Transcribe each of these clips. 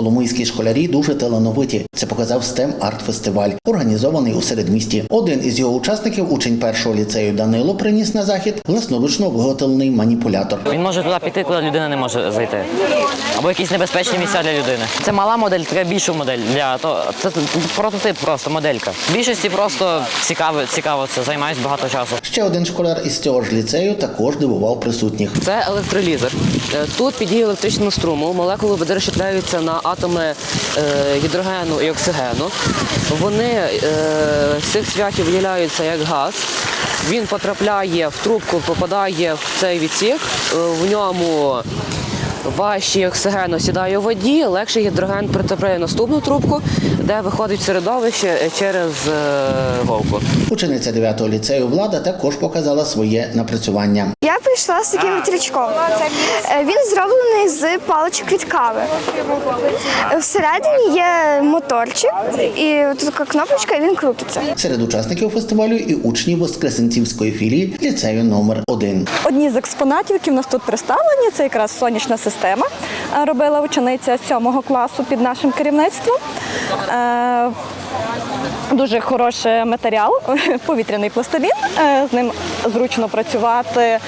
Коломийські школярі дуже талановиті. Це показав STEM арт-фестиваль, організований у середмісті. Один із його учасників, учень першого ліцею Данило, приніс на захід власноручно виготовлений маніпулятор. Він може туди піти, куди людина не може зайти. Або якісь небезпечні місця для людини. Це мала модель, треба більшу модель для того. Це прототип, просто моделька. В більшості просто цікаво, цікаво це займаюсь багато часу. Ще один школяр із цього ж ліцею також дивував присутніх. Це електролізер. Е, Тут під дією електричного струму молекули води розщепляються на атоми е, гідрогену і оксигену. Вони е, з цих цвяхів виділяються як газ. Він потрапляє в трубку, попадає в цей відсік. Е, В ньому важчий оксиген осідає у воді, легший гідроген притрапляє наступну трубку, де виходить середовище через голку. Учениця 9-го ліцею влада також показала своє напрацювання. Я прийшла з таким вітрячком. Е, Він зроблений з паличок від кави. Е, Всередині є моторчик, і тут така кнопочка, і він крутиться. Серед учасників фестивалю і учні Воскресенцівської філії ліцею номер 1 Одні з експонатів, які в нас тут представлені, це якраз сонячна система. Е, Робила учениця сьомого класу під нашим керівництвом. Дуже хороший матеріал, повітряний пластилін. З ним зручно працювати,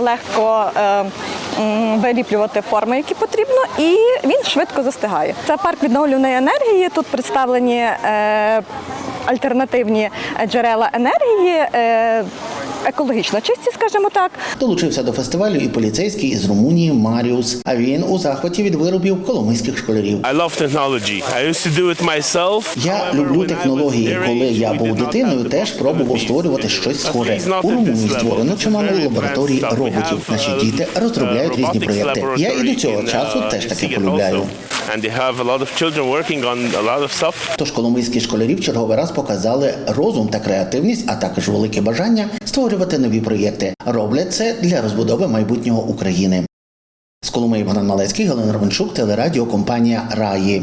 легко е, виліплювати форми, які потрібно, і він швидко застигає. Це парк відновлюваної енергії. Тут представлені е, альтернативні джерела енергії. Е, Екологічно чисті, скажімо так. Долучився до фестивалю і поліцейський із Румунії Маріус. А він у захваті від виробів коломийських школярів. I love technology. I used to do it myself. Я люблю технології. Коли я був дитиною, теж пробував створювати щось схоже. У Румунії створено чимало лабораторій роботів. Наші uh, діти розробляють uh, різні проєкти. Я і до цього часу uh, теж таке полюбляю. Тож коломийські школярі в черговий раз показали розум та креативність, а також велике бажання створювати нові проєкти. Роблять це для розбудови майбутнього України. З Коломиї Богдан Малецький, Галина Романчук, телерадіокомпанія Раї.